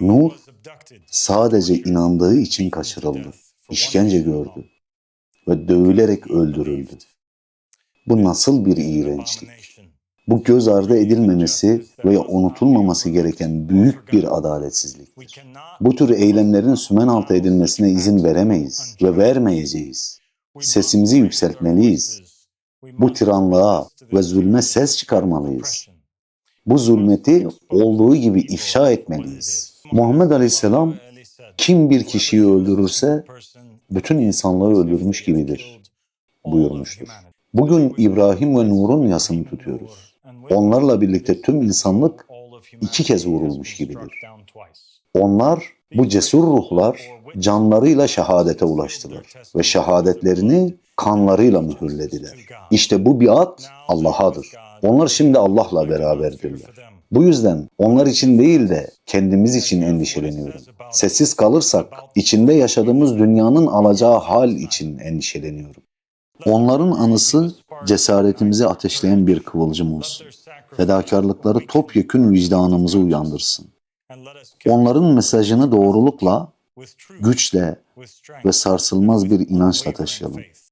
Nuh sadece inandığı için kaçırıldı, işkence gördü ve dövülerek öldürüldü. Bu nasıl bir iğrençlik? Bu göz ardı edilmemesi veya unutulmaması gereken büyük bir adaletsizliktir. Bu tür eylemlerin sümen altı edilmesine izin veremeyiz ve vermeyeceğiz. Sesimizi yükseltmeliyiz. Bu tiranlığa ve zulme ses çıkarmalıyız. Bu zulmeti olduğu gibi ifşa etmeliyiz. Muhammed Aleyhisselam kim bir kişiyi öldürürse bütün insanlığı öldürmüş gibidir buyurmuştur. Bugün İbrahim ve Nur'un yasını tutuyoruz. Onlarla birlikte tüm insanlık iki kez vurulmuş gibidir. Onlar, bu cesur ruhlar canlarıyla şehadete ulaştılar ve şehadetlerini kanlarıyla mühürlediler. İşte bu biat Allah'adır. Onlar şimdi Allah'la beraberdirler. Bu yüzden onlar için değil de kendimiz için endişeleniyorum. Sessiz kalırsak içinde yaşadığımız dünyanın alacağı hal için endişeleniyorum. Onların anısı cesaretimizi ateşleyen bir kıvılcım olsun. Fedakarlıkları topyekün vicdanımızı uyandırsın. Onların mesajını doğrulukla, güçle ve sarsılmaz bir inançla taşıyalım.